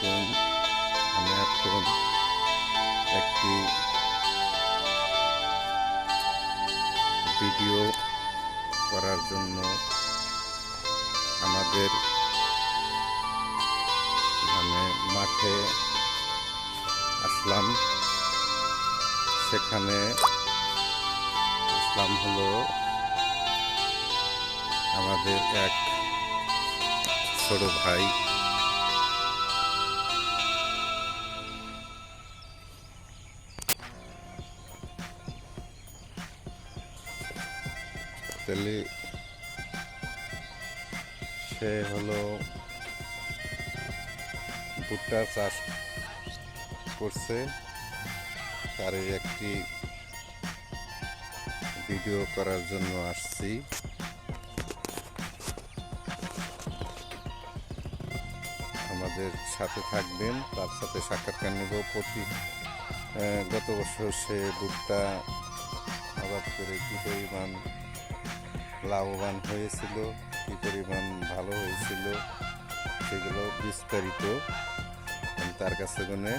আলাইকুম আমি এখন একটি ভিডিও করার জন্য আমাদের মানে মাঠে আসলাম। সেখানে আসলাম হলো আমাদের এক ছোট ভাই। তাহলে সে হলো ভুট্টা চাষ করছে। তার একটি ভিডিও করার জন্য আসছি। আমাদের সাথে থাকবেন, তার সাথে সাক্ষাৎকার নেব। প্রতি গত বছর সে ভুট্টা আবাদ করে কী পরিমাণ লাভবান হয়েছিল, কি পরিমাণ ভালো হয়েছিল সেগুলো বিস্তারিত আমি তার কাছে কোনে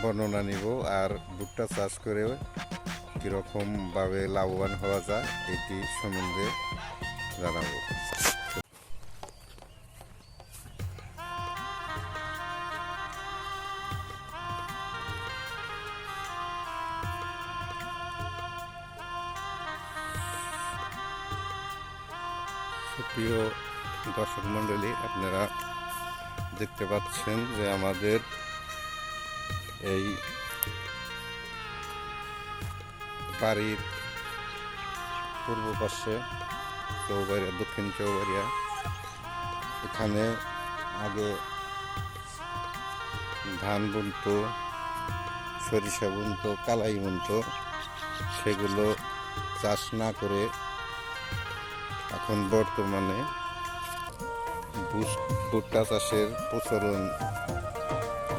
বর্ণনা নিব। আর ভুট্টা চাষ করে কীরকমভাবে লাভবান হওয়া যায়, এটি সম্বন্ধে জানাব। পাচ্ছেন যে আমাদের এই বাড়ির পূর্ব পাশে চৌবাড়িয়া, দক্ষিণ চৌবাড়িয়া। এখানে আগে ধান বুনতো, সরিষা বুনতো, কালাই বুনতো, সেগুলো চাষ না করে এখন বর্তমানে ভুট্টা চাষের প্রচলন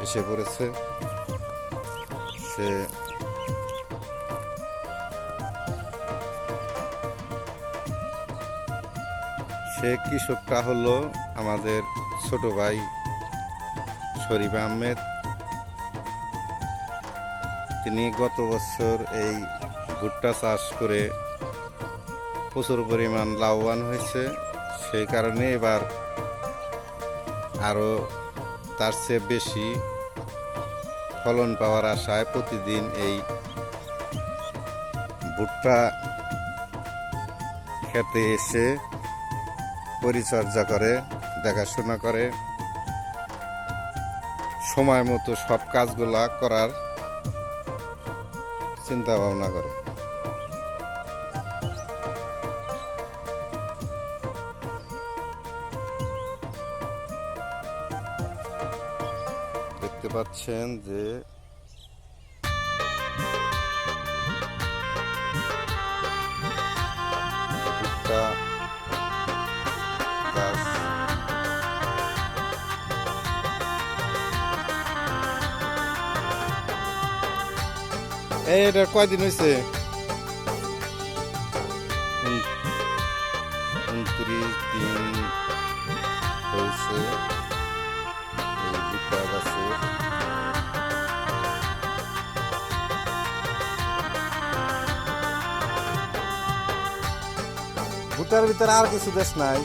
এসে পড়েছে। সে সে কৃষকটা হলো আমাদের ছোট ভাই শরীফ আহমেদ। তিনি গত বছর এই ভুট্টা চাষ করে প্রচুর পরিমাণ লাভবান হয়েছে। সেই কারণে এবার আরও তার চেয়ে বেশি ফলন পাওয়ার আশায় প্রতিদিন এই ভুট্টা খেতে এসে পরিচর্যা করে, দেখাশোনা করে। সময় মতো সব কাজগুলা করার চিন্তা ভাবনা করে। দেখতে পাচ্ছেন যে এটা কয়দিন হয়েছে ভুট্টার ভিতরে আর কিছু দেশ নাই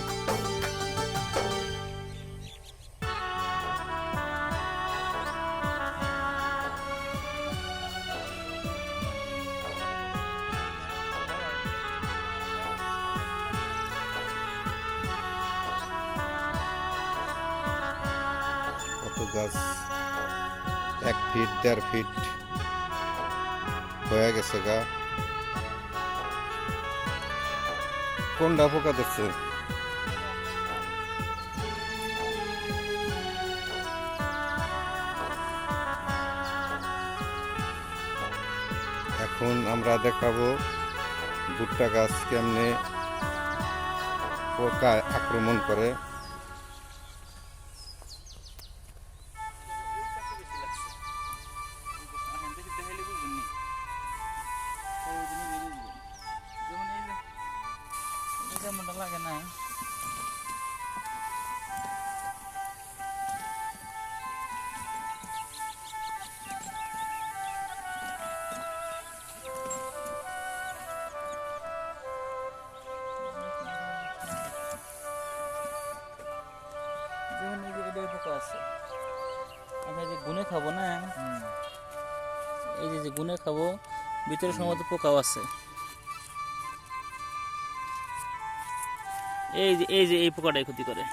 কত গাছ এক ফিট, দেড় ফিট হয়ে গেছে গা। কোনটা পোকা দেখছে এখন আমরা দেখাবো ভুট্টা গাছ কেমনে পোকা আক্রমণ করে। তেমনটা লাগে না আছে আমরা যে গুনে খাব না? এই যে গুনে খাব ভিতরে সম্ভবত পোকাও আছে। এই যে এই যে, এই পোকাটাই ক্ষতি করে।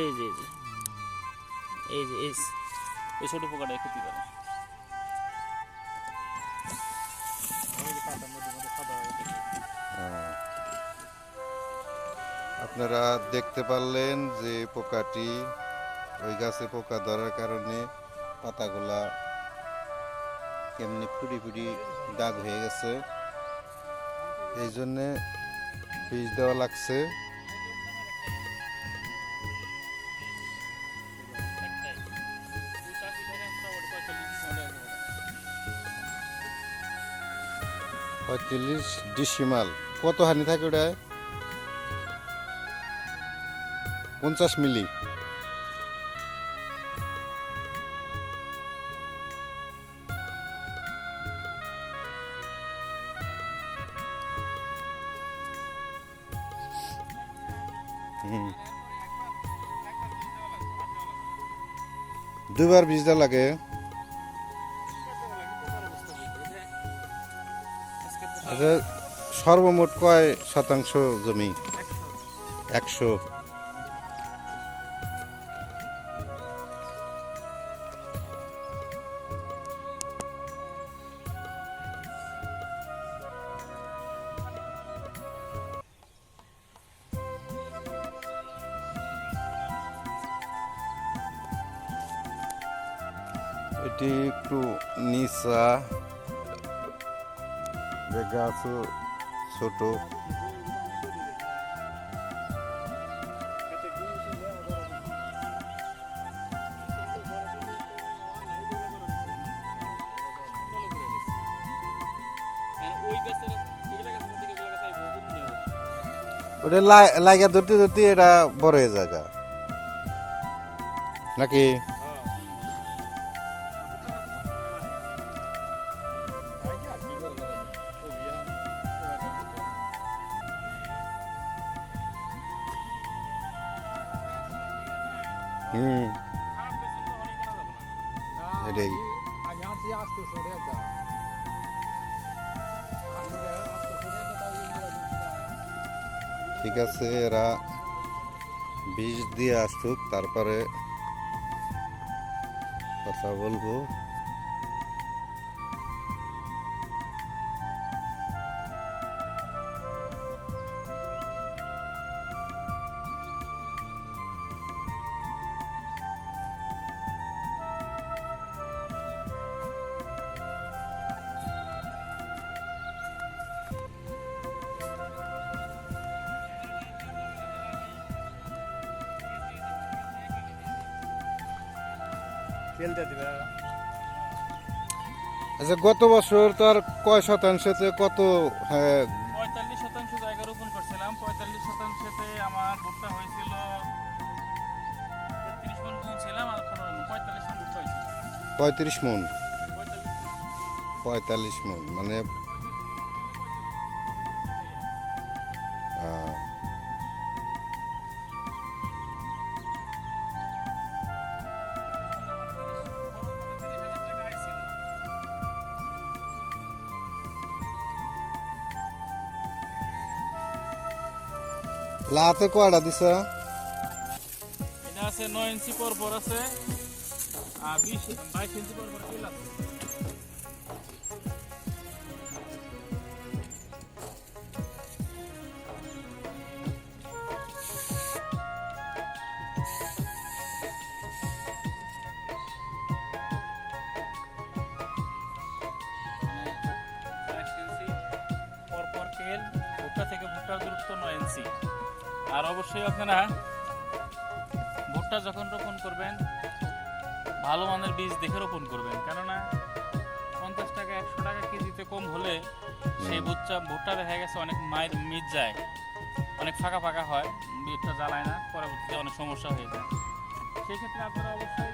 এই যে এই যে। এই যে, এই পোকাটাই ক্ষতি করে। আপনারা দেখতে পারলেন যে পোকাটি ওই গাছে পোকা ধরার কারণে পাতাগুলা কেমনি ফুটি ফুটি দাগ হয়ে গেছে। এই জন্যে বীজ দেওয়া লাগছে। পঁয়ত্রিশ ডিসিমাল কত হানি থাকে ওটায়? পঞ্চাশ মিলি হুম। বিজদা লাগে। আচ্ছা সর্বমোট কয় শতাংশ জমি? একশো। এটি একটু নিচা আছে ছোট। ওটা লাগা ধরতে ধরতে এটা বড় জায়গা নাকি? ঠিক আছে এরা বিষ দিয়ে আসুক তারপরে কথা বলব। আচ্ছা গত বছর তো আর কয় শতাংশতে কত হ্যাঁ পঁয়তাল্লিশ শতাংশ জায়গা রোপণ করছিলাম। পঁয়তাল্লিশ শতাংশতে আমার ভুট্টা হয়েছিল তেত্রিশ মন বুনছিলাম আর পঁয়তাল্লিশ মন পঁয়ত্রিশ মন। পঁয়তাল্লিশ মন মানে লাতে কয়টা দিছে? এটা আছে নয় ইঞ্চি পর পর আছে, আর বিশ বাইশ ইঞ্চি পর পর আছে আর অবশ্যই আপনারা ভুট্টা যখন রোপণ করবেন ভালো মানের বীজ দেখে রোপণ করবেন। কেননা পঞ্চাশ টাকা একশো টাকা কেজিতে কম হলে সেই ভুট্টা ভুট্টা দেখা গেছে অনেক মায়ের মিট যায় অনেক ফাঁকা ফাঁকা হয় বীজটা জ্বালায় না পরবর্তীতে অনেক সমস্যা হয়ে যায়। সেক্ষেত্রে আপনারা অবশ্যই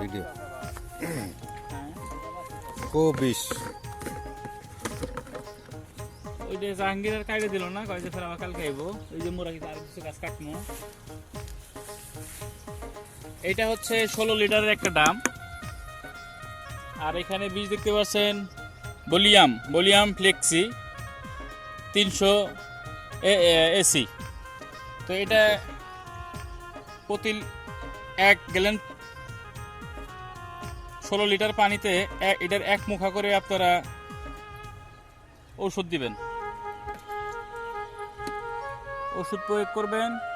ভিডিও হ্যাঁ কো ওই যে কাইডে দিল না, কয় যে ফের আমার কালকে ওই যে মোরা কিছু আর গাছ কাটবো এইটা হচ্ছে ষোলো লিটারের একটা দাম। আর এখানে বীজ দেখতে পাচ্ছেন, বলিয়াম বলিয়াম ফ্লেক্সি, তিনশো এসি। তো এটা প্রতি এক গ্যালেন ষোলো লিটার পানিতে এটার এক মুখা করে আপনারা ওষুধ দিবেন। ওষুধ প্রয়োগ করবেন।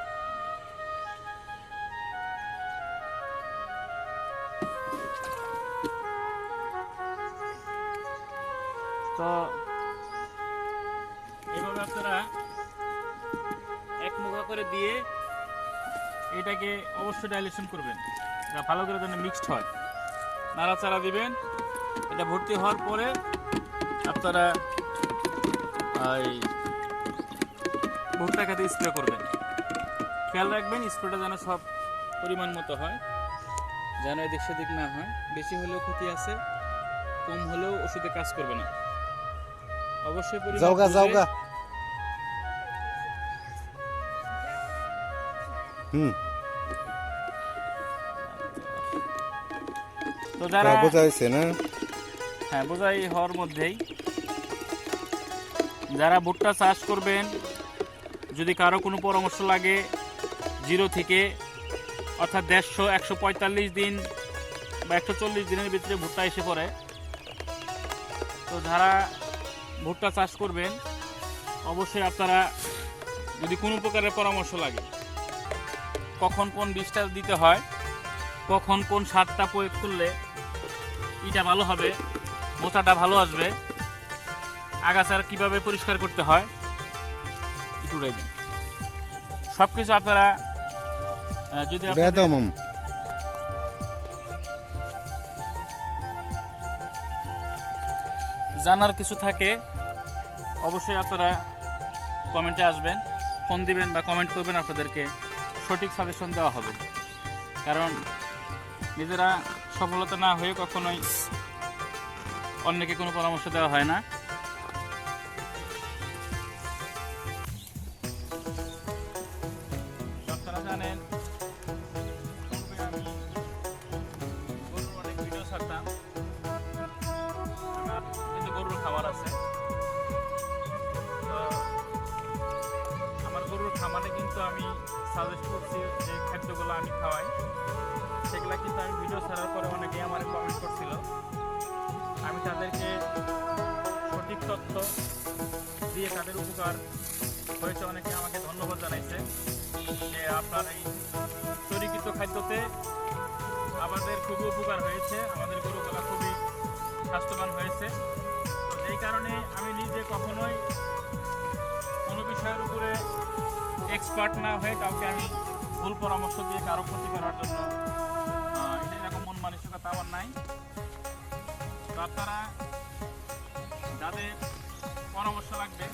অবশ্যই ডাইলেশন করবেন। যা ভালো করে যেন মিক্সড হয়। নাড়াচাড়া দিবেন। এটা ভর্তি হওয়ার পরে আপনারা এই ভুট্টা খেতে স্প্রে করবেন। খেয়াল রাখবেন স্প্রেটা যেন সব পরিমাণ মতো হয় যেন এদিক সেদিক না হয়। বেশি হলেও ক্ষতি আছে কম হলেও ওষুধে কাজ করবে না। অবশ্যই পরিমাণ যাওগা যাওগা হুম। তো যারা বোঝাইছে না? হ্যাঁ বোঝাই হওয়ার মধ্যেই। যারা ভুট্টা চাষ করবেন যদি কারও কোনো পরামর্শ লাগে জিরো থেকে অর্থাৎ দেড়শো একশো পঁয়তাল্লিশ দিন বা একশো চল্লিশ দিনের ভিতরে ভুট্টা এসে পড়ে। তো যারা ভুট্টা চাষ করবেন অবশ্যই আপনারা যদি কোনো প্রকারের পরামর্শ লাগে কখন কোন বীজটা দিতে হয় কখন কোন সারটা প্রয়োগ করলে ইটা ভালো হবে মোচাটা ভালো আসবে। আগাছার কীভাবে পরিষ্কার করতে হয় একটু সব কিছু আপনারা যদি জানার কিছু থাকে অবশ্যই আপনারা কমেন্টে আসবেন ফোন দিবেন বা কমেন্ট করবেন আপনাদেরকে সঠিক সাজেশন দেওয়া হবে। কারণ নিজেরা সফলতা না হয়ে কখনোই অন্যকে কোনো পরামর্শ দেওয়া হয় না। অনেকেই আমার কমেন্ট করছিল। আমি তাদেরকে সঠিক তথ্য দিয়ে তাদের উপকার হয়েছে অনেকে আমাকে ধন্যবাদ জানাইছে যে আপনার এই তৈরিকৃত খাদ্যতে আমাদের খুবই উপকার হয়েছে, আমাদের গরুগুলা খুবই স্বাস্থ্যবান হয়েছে। এই কারণে আমি নিজে কখনোই কোনো বিষয়ের উপরে এক্সপার্ট না হয়ে কাউকে আমি ভুল পরামর্শ দিয়ে কারও ক্ষতি করার জন্য আমার নাই। তো আপনারা যাদের পরামর্শ লাগবে,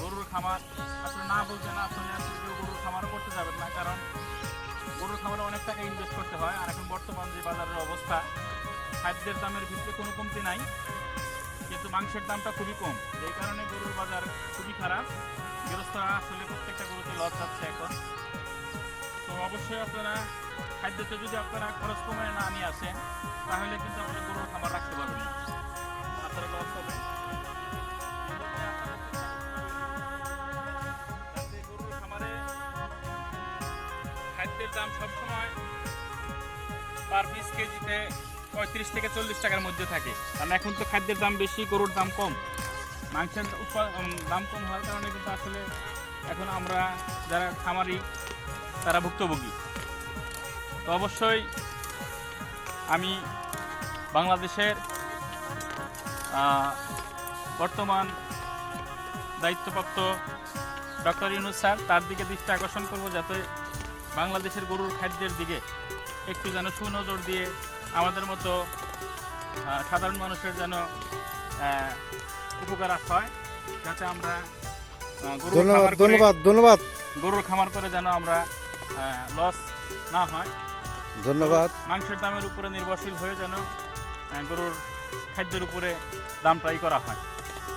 গরুর খামার আপনি না বলতে না আসলে আপনি কেউ গরুর খামারও করতে যাবেন না, কারণ গরুর খামারে অনেক টাকা ইনভেস্ট করতে হয়। আর এখন বর্তমান যে বাজারের অবস্থা, খাদ্যের দামের ভিতরে কোনো কমতি নাই, কিন্তু মাংসের দামটা খুবই কম। এই কারণে গরুর বাজার খুবই খারাপ। গৃহস্থরা আসলে প্রত্যেকটা গরুতে লস যাচ্ছে এখন। অবশ্যই আপনারা খাদ্যতে যদি আপনারা খরচ কমে না নিয়ে আসেন, তাহলে কিন্তু আপনারা গরুর খামার রাখতে পারবেন না। আপনারা লস হবে খাদ্যের দাম সবসময় পার পিস কেজিতে পঁয়ত্রিশ থেকে চল্লিশ টাকার মধ্যে থাকে। কারণ এখন তো খাদ্যের দাম বেশি, গরুর দাম কম। মাংসের দাম কম হওয়ার কারণে কিন্তু আসলে এখন আমরা যারা খামারি তারা ভুক্তভোগী। তো অবশ্যই আমি বাংলাদেশের বর্তমান দায়িত্বপ্রাপ্ত ডক্টর ইউনুস স্যার তার দিকে দৃষ্টি আকর্ষণ করব যাতে বাংলাদেশের গরুর খাদ্যের দিকে একটু যেন সুনজর দিয়ে আমাদের মতো সাধারণ মানুষের যেন উপকার হয় যাতে আমরা ধন্যবাদ ধন্যবাদ ধন্যবাদ। গরুর খামার করে যেন আমরা লস না হয়। ধন্যবাদ। মাংসের দামের উপরে নির্ভরশীল হয়ে যেন গরুর খাদ্যের উপরে দামটাই করা হয়।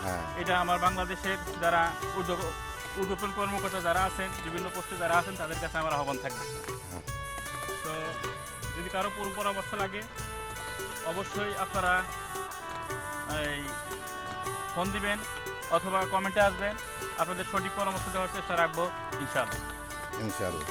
হ্যাঁ। এটা আমার বাংলাদেশের যারা উদ্যোগ কর্মকর্তা যারা আছেন বিভিন্ন পোস্টে যারা আছেন তাদের কাছে আমার আহ্বান থাকবে। তো যদি কারও পুরো পরামর্শ লাগে অবশ্যই আপনারা এই ফোন দিবেন অথবা কমেন্টে আসবেন। আপনাদের সঠিক পরামর্শ দেওয়ার চেষ্টা রাখব ইনশাআল্লাহ। ইনশাআল্লাহ।